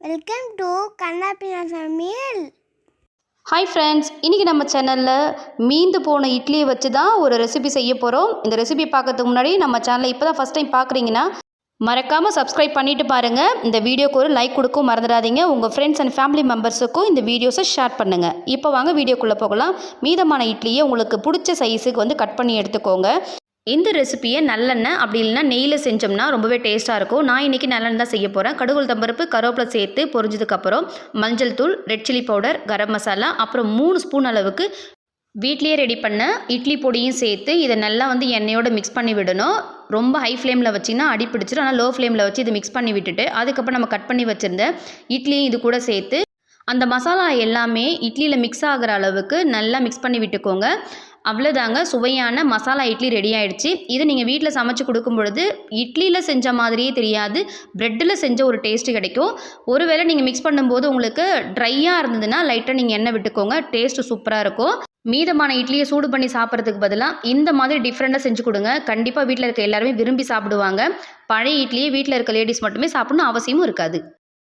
Welcome to கண்ணாப்பினா சமையல் hi friends இன்றைக்கி நம்ம சேனலில் மீந்து போன இட்லியை வச்சு தான் ஒரு ரெசிபி செய்ய போகிறோம் இந்த ரெசிபி பார்க்கறதுக்கு முன்னாடி நம்ம சேனலை இப்போ தான் ஃபஸ்ட் டைம் பார்க்குறீங்கன்னா மறக்காமல் சப்ஸ்கிரைப் பண்ணிட்டு பாருங்கள் இந்த வீடியோக்கு ஒரு லைக் கொடுக்கும் மறந்துடாதீங்க. உங்கள் ஃப்ரெண்ட்ஸ் அண்ட் ஃபேமிலி மெம்பர்ஸுக்கும் இந்த வீடியோஸை ஷேர் பண்ணுங்கள் இப்போ வாங்க வீடியோக்குள்ளே போகலாம். மீதமான இட்லியை உங்களுக்கு பிடிச்ச சைஸுக்கு வந்து கட் பண்ணி எடுத்துக்கோங்க. இந்த ரெசிபியை நல்லெண்ணெய் அப்படி இல்லைன்னா நெய்யில் செஞ்சோம்னா ரொம்பவே டேஸ்ட்டாக இருக்கும். நான் இன்றைக்கி நல்லெண்ணெய் தான் செய்ய போகிறேன் கடுகுள் தம்பருப்பு கருவேப்பிலை சேர்த்து பொரிஞ்சதுக்கப்புறம் மஞ்சள் தூள் red chilli powder garam masala அப்புறம் மூணு ஸ்பூன் அளவுக்கு வீட்லேயே ரெடி பண்ண இட்லி பொடியும் சேர்த்து இதை நல்லா வந்து எண்ணெயோடு மிக்ஸ் பண்ணி விடணும். ரொம்ப ஹை ஃப்ளேமில் வச்சிங்கன்னா அடி பிடிச்சிடும் ஆனால் லோ ஃப்ளேமில் வச்சு இதை மிக்ஸ் பண்ணி விட்டுட்டு அதுக்கப்புறம் நம்ம கட் பண்ணி வச்சுருந்த இட்லியும் இது கூட சேர்த்து அந்த மசாலா எல்லாமே இட்லியில் மிக்ஸ் ஆகிற அளவுக்கு நல்லா மிக்ஸ் பண்ணி விட்டுக்கோங்க. அவ்வளோதாங்க சுவையான மசாலா இட்லி ரெடி ஆயிடுச்சு. இது நீங்கள் வீட்டில் சமைச்சு கொடுக்கும் பொழுது இட்லியில் செஞ்ச மாதிரியே தெரியாது. ப்ரெட்டில் செஞ்ச ஒரு டேஸ்ட்டு கிடைக்கும். ஒருவேளை நீங்கள் மிக்ஸ் பண்ணும்போது உங்களுக்கு ட்ரையாக இருந்ததுன்னா லைட்டாக நீங்கள் எண்ணெய் விட்டுக்கோங்க. டேஸ்ட்டு சூப்பராக இருக்கும். மீதமான இட்லியை சூடு பண்ணி சாப்பிட்றதுக்கு பதிலாக இந்த மாதிரி டிஃப்ரெண்ட்டாக செஞ்சு கொடுங்க. கண்டிப்பாக வீட்டில் இருக்க எல்லாருமே விரும்பி சாப்பிடுவாங்க. பழைய இட்லியை வீட்டில் இருக்க லேடிஸ் மட்டுமே சாப்பிடணும். அவசியமும் இருக்காது.